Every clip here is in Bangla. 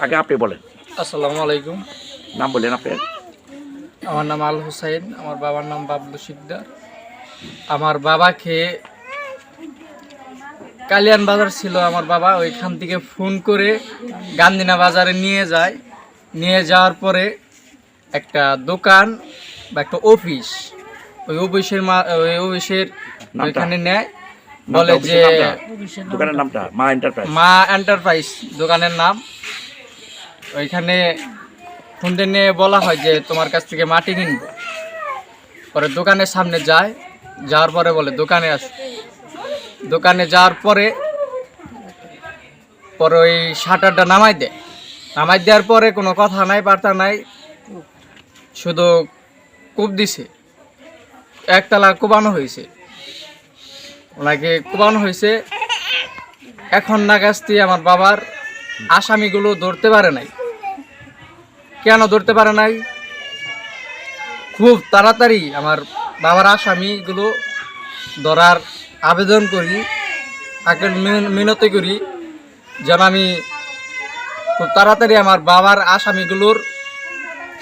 আগে আপনি বলেন। আসসালামু আলাইকুম। নাম বলেন আপনার আমার নাম আল হুসাইন আমার বাবার নাম বাবলু শিকদার। আমার বাবাকে কালিয়ান বাজার ছিল আমার বাবা ওইখান থেকে ফোন করে গান্ধিনা বাজারে নিয়ে যায়। নিয়ে যাওয়ার পরে একটা দোকান বা একটা অফিস ওই অফিসের মা- ওই অফিসের ওইখানে নেয়। বলে যে? দোকানের নামটা। মা এন্টারপ্রাইজ মা এন্টারপ্রাইজ দোকানের নাম। ওইখানে নিয়ে বলা হয় যে তোমার কাছ থেকে মাটি কিনবো। পরে দোকানের সামনে যায় যাওয়ার পরে বলে দোকানে আস। দোকানে যাওয়ার পরে পরে ওই শাটারটা নামাই দেয়। নামাই দেওয়ার পরে কোনো কথা নাই বার্তা নাই। শুধু কূপ দিছে। একতলা কোবানো হয়েছে। ওনাকে কোবানো হয়েছে। এখন নাগাস্তি আমার বাবার আসামিগুলো ধরতে পারে নাই। কেন ধরতে পারে নাই? খুব তাড়াতাড়ি আমার বাবার আসামিগুলো ধরার আবেদন করি, তাকে মিন- মিনতি করি যেন আমি খুব তাড়াতাড়ি আমার বাবার আসামিগুলোর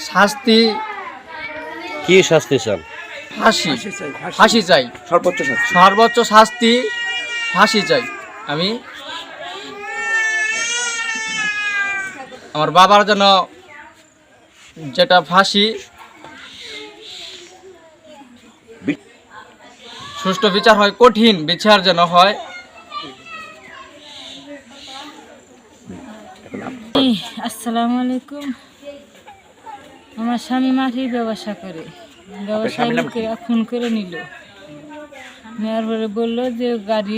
শাস্তি কি শাস্তি চান? ফাঁসি। ফাঁসি চাই সর্বোচ্চ শাস্তি। সর্বোচ্চ শাস্তি ফাঁসি চাই। আমি আমার বাবার যেন যেটা ফাঁসি সুষ্ঠু বিচার হয় কঠিন বিচার যেন হয়। আসসালামু আলাইকুম। আমার স্বামী মাটির ব্যবসা করে। ব্যবসায়? লোকেরা ফোন করে নিল নেওয়ার পরে বলল যে গাড়ি